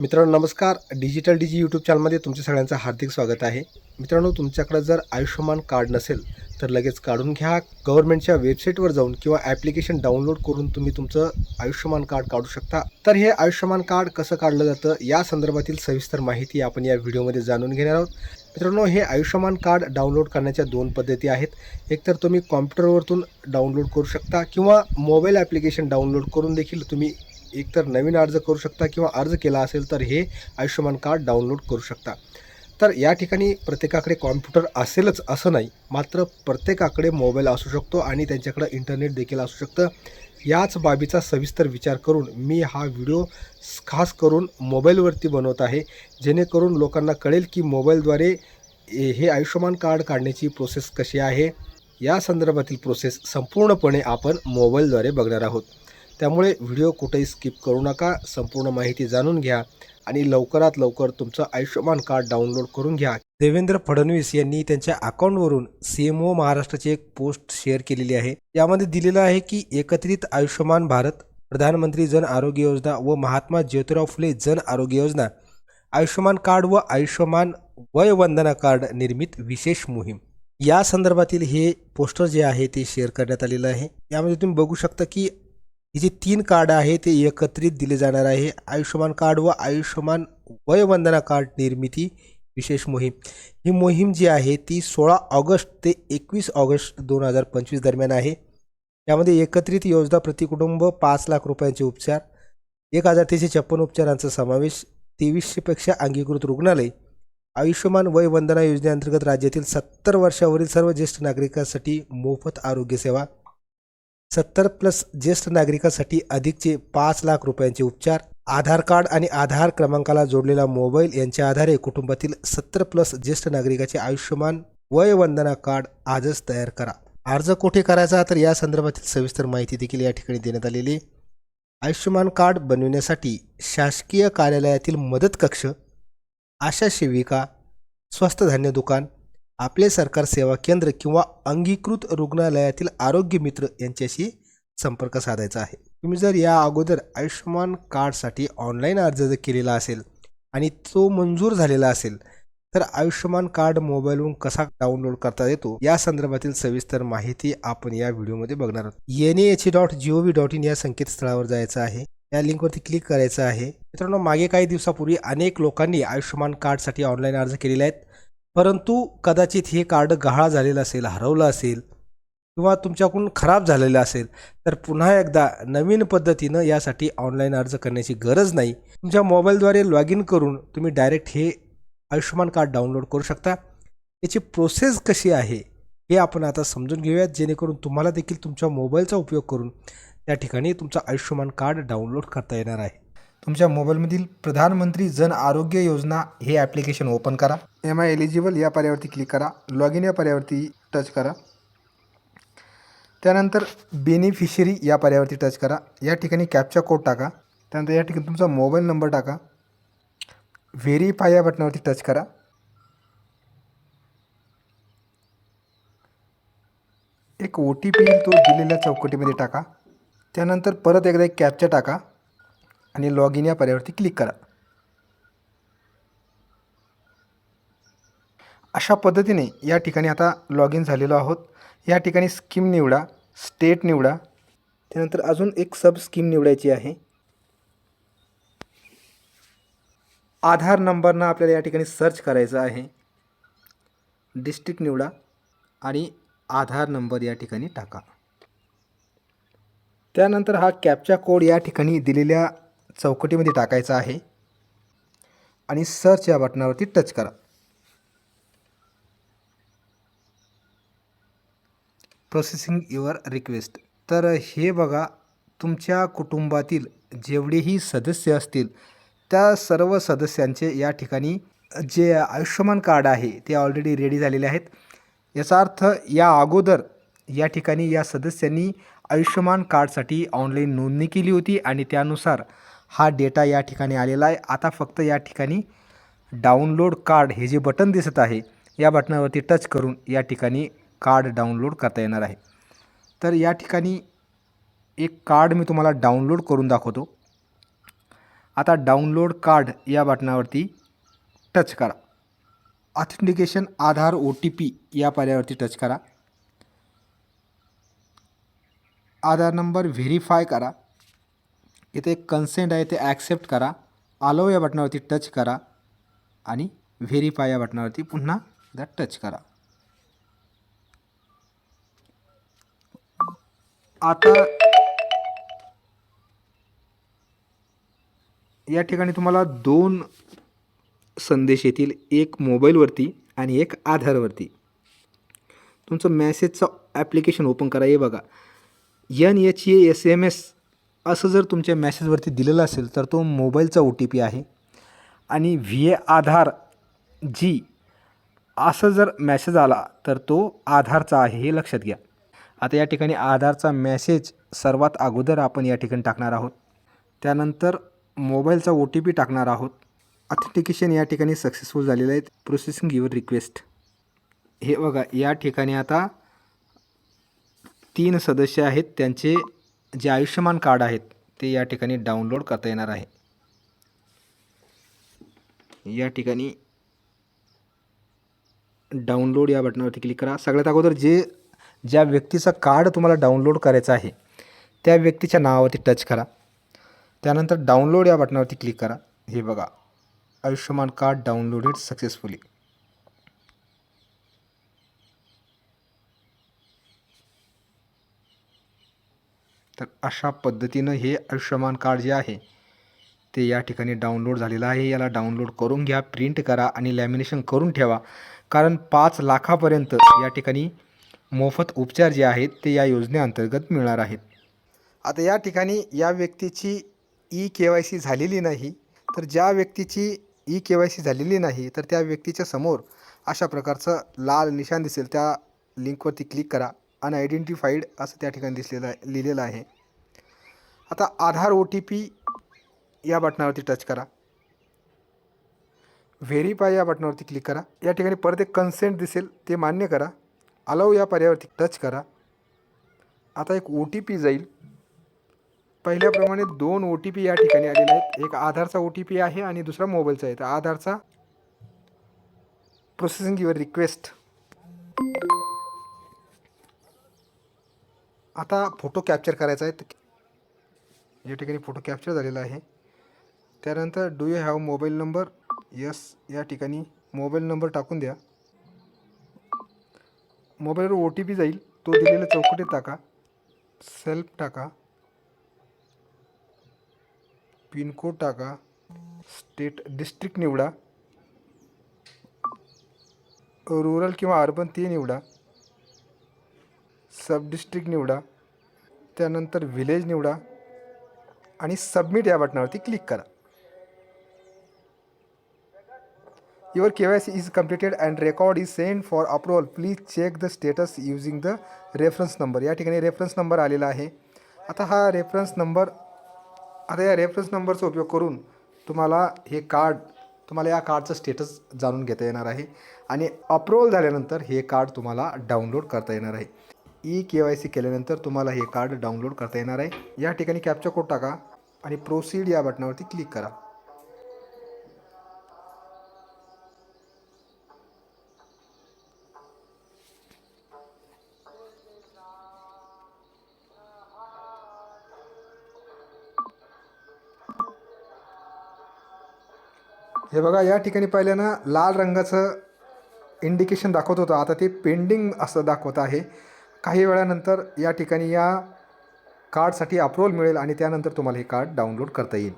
मित्रांनो नमस्कार. डिजिटल डिजी यूट्यूब चॅनलमध्ये तुमच्या सगळ्यांचं हार्दिक स्वागत आहे. मित्रांनो तुमच्याकडे जर आयुष्यमान कार्ड नसेल तर लगेच काढून घ्या. गव्हर्नमेंटच्या वेबसाईटवर जाऊन किंवा ॲप्लिकेशन डाउनलोड करून तुम्ही तुमचं आयुष्यमान कार्ड काढू शकता. तर हे आयुष्यमान कार्ड कसं काढलं जातं या संदर्भातील सविस्तर माहिती आपण या व्हिडिओमध्ये जाणून घेणार आहोत. मित्रांनो हे आयुष्यमान कार्ड डाउनलोड करण्याच्या दोन पद्धती आहेत. एक तर तुम्ही कॉम्प्युटरवरतून डाउनलोड करू शकता किंवा मोबाईल ॲप्लिकेशन डाउनलोड करून देखील तुम्ही एकतर नवीन अर्ज करू शकता किंवा अर्ज केला असेल तर हे आयुष्यमान कार्ड डाउनलोड करू शकता. तर या ठिकाणी प्रत्येकाकडे कॉम्प्युटर असेलच असं नाही मात्र प्रत्येकाकडे मोबाईल असू शकतो आणि त्यांच्याकडे इंटरनेट देखील असू शकतं. याच बाबीचा सविस्तर विचार करून मी हा व्हिडिओ खास करून मोबाईलवरती बनवत आहे जेणेकरून लोकांना कळेल की मोबाईलद्वारे ए- हे आयुष्यमान कार्ड काढण्याची प्रोसेस कशी आहे. या संदर्भातील प्रोसेस संपूर्णपणे आपण मोबाईलद्वारे बघणार आहोत. त्यामुळे व्हिडिओ कुठेही स्किप करू नका संपूर्ण माहिती जाणून घ्या आणि लवकरात लवकर तुमचं आयुष्यमान कार्ड डाउनलोड करून घ्या. देवेंद्र फडणवीस यांनी त्यांच्या अकाउंटवरून सी एम ओ महाराष्ट्राची एक पोस्ट शेअर केलेली आहे. यामध्ये दिलेलं आहे की एकत्रित आयुष्यमान भारत प्रधानमंत्री जन आरोग्य योजना व महात्मा ज्योतिराव फुले जन आरोग्य योजना आयुष्यमान कार्ड व आयुष्यमान वय वंदना कार्ड निर्मित विशेष मोहीम. या संदर्भातील हे पोस्टर जे आहे ते शेअर करण्यात आलेलं आहे. यामध्ये तुम्ही बघू शकता की हे जे तीन कार्ड आहे ते एकत्रित दिले जाणार आहे. आयुष्यमान कार्ड व आयुष्यमान वयवंदना कार्ड निर्मिती विशेष मोहीम. ही मोहीम जी आहे ती सोळा ऑगस्ट ते एकवीस ऑगस्ट दोन हजार पंचवीस दरम्यान आहे. यामध्ये एकत्रित योजना प्रतिकुटुंब पाच लाख रुपयांचे उपचार एक हजार तीनशे छप्पन उपचारांचा समावेश तेवीसशेपेक्षा अंगीकृत रुग्णालय आयुष्यमान वय वंदना योजनेअंतर्गत राज्यातील सत्तर वर्षावरील सर्व ज्येष्ठ नागरिकांसाठी मोफत आरोग्यसेवा सत्तर प्लस ज्येष्ठ नागरिकांसाठी अधिकचे पाच लाख रुपयांचे उपचार आधार कार्ड आणि आधार क्रमांकाला जोडलेला मोबाईल यांच्या आधारे कुटुंबातील सत्तर प्लस ज्येष्ठ नागरिकाचे आयुष्यमान वयवंदना कार्ड आजच तयार करा. अर्ज कुठे करायचा तर या संदर्भातील सविस्तर माहिती देखील या ठिकाणी देण्यात आलेली आयुष्यमान कार्ड बनविण्यासाठी शासकीय कार्यालयातील मदत कक्ष आशा सेविका स्वस्त धान्य दुकान आपले सरकार सेवा केंद्र किंवा अंगीकृत रुग्णालयातील आरोग्य मित्र यांच्याशी संपर्क साधायचा आहे. तुम्ही जर या अगोदर आयुष्यमान कार्डसाठी ऑनलाईन अर्ज जर केलेला असेल आणि तो मंजूर झालेला असेल तर आयुष्यमान कार्ड मोबाईलवरून कसा डाउनलोड करता येतो या संदर्भातील सविस्तर माहिती आपण या व्हिडिओमध्ये बघणार आहोत. N H dot G O V dot in या संकेतस्थळावर जायचं आहे. या लिंकवरती क्लिक करायचं आहे. मित्रांनो मागे काही दिवसापूर्वी अनेक लोकांनी आयुष्यमान कार्डसाठी ऑनलाईन अर्ज केलेले आहेत. परंतु कदाचित हे कार्ड गहाळ झालेलं असेल हरवलं असेल किंवा तुमच्याकडून खराब झालेलं असेल तर पुन्हा एकदा नवीन पद्धतीनं यासाठी ऑनलाईन अर्ज करण्याची गरज नाही. तुमच्या मोबाईलद्वारे लॉग इन करून तुम्ही डायरेक्ट हे आयुष्यमान कार्ड डाउनलोड करू शकता. याची प्रोसेस कशी आहे हे आपण आता समजून घेऊयात. जेणेकरून तुम्हाला देखील तुमच्या मोबाईलचा उपयोग करून त्या ठिकाणी तुमचं आयुष्यमान कार्ड डाउनलोड करता येणार आहे. तुमच्या मोबाईलमधील प्रधानमंत्री जन आरोग्य योजना हे ॲप्लिकेशन ओपन करा. एम आय एलिजिबल या पर्यावरती क्लिक करा. लॉग इन या पर्यावरती टच करा. त्यानंतर बेनिफिशरी या पर्यावरती टच करा. या ठिकाणी कॅपचा कोड टाका. त्यानंतर या ठिकाणी तुमचा मोबाईल नंबर टाका. व्हेरीफाय या बटनावरती टच करा. एक ओ टी पी तो दिलेल्या चौकटीमध्ये टाका. त्यानंतर परत एकदा एक कॅपचा टाका. आणि लॉग इन या पर्यावरती क्लिक करा. अशा पद्धतीने या ठिकाणी आता लॉग इन झालेलो आहोत. या ठिकाणी स्कीम निवडा स्टेट निवडा. त्यानंतर अजून एक सब स्कीम निवडायची आहे. आधार नंबरनं आपल्याला या ठिकाणी सर्च करायचं आहे. डिस्ट्रिक्ट निवडा आणि आधार नंबर या ठिकाणी टाका. त्यानंतर हा कॅपचा कोड या ठिकाणी दिलेल्या चौकटीमध्ये टाकायचा आहे. आणि सर्च या बटनावरती टच करा. प्रोसेसिंग युअर रिक्वेस्ट तर हे बघा तुमच्या कुटुंबातील जेवढेही सदस्य असतील त्या सर्व सदस्यांचे या ठिकाणी जे आयुष्यमान कार्ड आहे ते ऑलरेडी रेडी झालेले आहेत. याचा अर्थ या अगोदर या ठिकाणी या सदस्यांनी आयुष्यमान कार्डसाठी ऑनलाईन नोंदणी केली होती आणि त्यानुसार हा डेटा या ठिकाणी आलेला आहे. आता फक्त या ठिकाणी डाउनलोड कार्ड हे जे बटन दिसत आहे या बटनावरती टच करून या ठिकाणी कार्ड डाउनलोड करता येणार आहे. तर या ठिकाणी एक कार्ड मी तुम्हाला डाउनलोड करून दाखवतो. आता डाउनलोड कार्ड या बटनावरती टच करा. Authentication Aadhaar O T P या पर्यायावरती टच करा. आधार नंबर व्हेरीफाय करा. इथे एक कन्सेंट आहे ते ॲक्सेप्ट करा. आलो या बटनावरती टच करा. आणि व्हेरीफाय या बटनावरती पुन्हा एकदा टच करा. आता या ठिकाणी तुम्हाला दोन संदेश येतील. एक मोबाईलवरती आणि एक आधारवरती. तुमचं मॅसेजचं ॲप्लिकेशन ओपन करा. हे बघा. N H A S M S असं जर तुमच्या मॅसेजवरती दिलेलं असेल तर तो मोबाईलचा ओ टी पी आहे. आणि व्ही ए आधार जी असं जर मॅसेज आला तर तो आधारचा आहे हे लक्षात घ्या. आता या ठिकाणी आधारचा मॅसेज सर्वात अगोदर आपण या ठिकाणी टाकणार आहोत. त्यानंतर मोबाईलचा ओ टी पी टाकणार आहोत. ऑथेंटिकेशन या ठिकाणी सक्सेसफुल झालेलं आहे. प्रोसेसिंग युअर रिक्वेस्ट हे बघा या ठिकाणी आता तीन सदस्य आहेत. त्यांचे जे आयुष्यमान कार्ड आहेत ते या ठिकाणी डाउनलोड करता येणार आहे. या ठिकाणी डाउनलोड या बटनावरती क्लिक करा. सगळ्यात अगोदर जे ज्या व्यक्तीचं कार्ड तुम्हाला डाउनलोड करायचं आहे त्या व्यक्तीच्या नावावरती टच करा. त्यानंतर डाउनलोड या बटनावरती क्लिक करा. हे बघा आयुष्यमान कार्ड डाउनलोडेड सक्सेसफुली. तर अशा पद्धतीनं हे आयुष्यमान कार्ड जे आहे ते या ठिकाणी डाउनलोड झालेलं आहे. याला डाउनलोड करून घ्या प्रिंट करा आणि लॅमिनेशन करून ठेवा. कारण पाच लाखापर्यंत या ठिकाणी मोफत उपचार जे आहेत ते या योजनेअंतर्गत मिळणार आहेत. आता या ठिकाणी या व्यक्तीची ई के वाय सी झालेली नाही. तर ज्या व्यक्तीची ई के वाय सी झालेली नाही तर त्या व्यक्तीच्या समोर अशा प्रकारचं लाल निशाण दिसेल. त्या लिंकवरती क्लिक करा. अनआयडेंटिफाईड असं त्या ठिकाणी दिसलेलं आहे लिहिलेलं आहे. आता आधार ओ टी पी या बटनावरती टच करा. व्हेरीफाय या बटनावरती क्लिक करा. या ठिकाणी परत एक कन्सेंट दिसेल ते मान्य करा. अलाव या पर्यायावरती टच करा. आता एक ओ टी पी जाईल. पहिल्याप्रमाणे दोन ओ टी पी या ठिकाणी आलेले आहेत. एक आधारचा ओ टी पी आहे आणि दुसरा मोबाईलचा आहे. तर आधारचा प्रोसेसिंग युअर रिक्वेस्ट आता फोटो कॅप्चर करायचा आहे. तर या ठिकाणी फोटो कॅप्चर झालेला आहे. त्यानंतर do you have mobile number yes या ठिकाणी मोबाईल नंबर टाकून द्या. मोबाईलवर ओ टी पी जाईल. तो दिलेल्या चौकटीत टाका. सेल्फ टाका. पिनकोड टाका. स्टेट डिस्ट्रिक्ट निवडा. रुरल किंवा अर्बन ते निवडा. सब डिस्ट्रिक्ट निवडा त्यानंतर विलेज निवडा आणि सबमिट या बटनावरती क्लिक करा. Your K Y C is completed and record is send for approval please check the status using the reference number या ठिकाणी रेफरन्स नंबर आलेला आहे. आता हा रेफरन्स नंबर आता या रेफरन्स नंबरचा उपयोग करून तुम्हाला हे कार्ड तुम्हाला या कार्डचं स्टेटस जाणून घेता येणार आहे. आणि अप्रुव्हल झाल्यानंतर हे कार्ड तुम्हाला डाउनलोड करता येणार आहे. ई के वाय सी केल्यानंतर तुम्हाला हे कार्ड डाउनलोड करता येणार आहे. या ठिकाणी कॅप्चा कोड टाका आणि प्रोसीड या बटनावरती क्लिक करा. हे बघा या ठिकाणी पहिल्यानं लाल रंगाचं इंडिकेशन दाखवत होतं. आता ते पेंडिंग असं दाखवत आहे. काही वेळानंतर या ठिकाणी या कार्डसाठी अप्रूवल मिळेल आणि त्यानंतर तुम्हाला हे कार्ड डाउनलोड करता येईल.